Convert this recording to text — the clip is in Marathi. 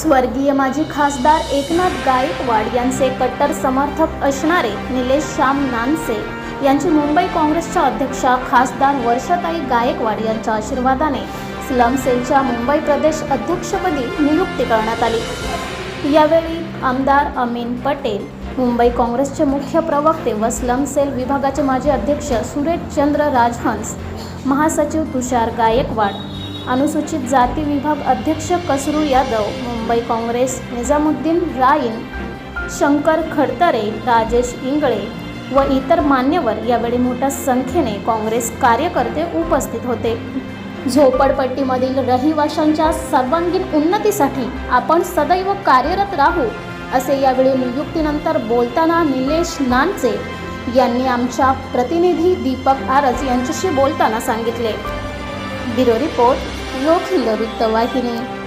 स्वर्गीय माजी खासदार एकनाथ गायकवाड यांचे कट्टर समर्थक असणारे निलेश श्याम नानसे यांची मुंबई काँग्रेसच्या अध्यक्षा खासदार वर्षाताई गायकवाड यांच्या आशीर्वादाने स्लम सेलच्या मुंबई प्रदेश अध्यक्षपदी नियुक्ती करण्यात आली. यावेळी आमदार अमीन पटेल मुंबई काँग्रेसचे मुख्य प्रवक्ते व स्लम सेल विभागाचे माजी अध्यक्ष सुरेश चंद्र राजहंस महासचिव तुषार गायकवाड अनुसूचित जाती विभाग अध्यक्ष कसरू यादव मुंबई काँग्रेस निजामुद्दीन राईन शंकर खडतरे राजेश इंगळे व इतर मान्यवर यावेळी मोठ्या संख्येने काँग्रेस कार्यकर्ते उपस्थित होते. झोपडपट्टीमधील रहिवाशांच्या सर्वांगीण उन्नतीसाठी आपण सदैव कार्यरत राहू असे यावेळी नियुक्तीनंतर बोलताना निलेश नानचे यांनी आमच्या प्रतिनिधी दीपक आरज यांच्याशी बोलताना सांगितले. ब्युरो रिपोर्ट लोकहिंद वृत्तवाहिनी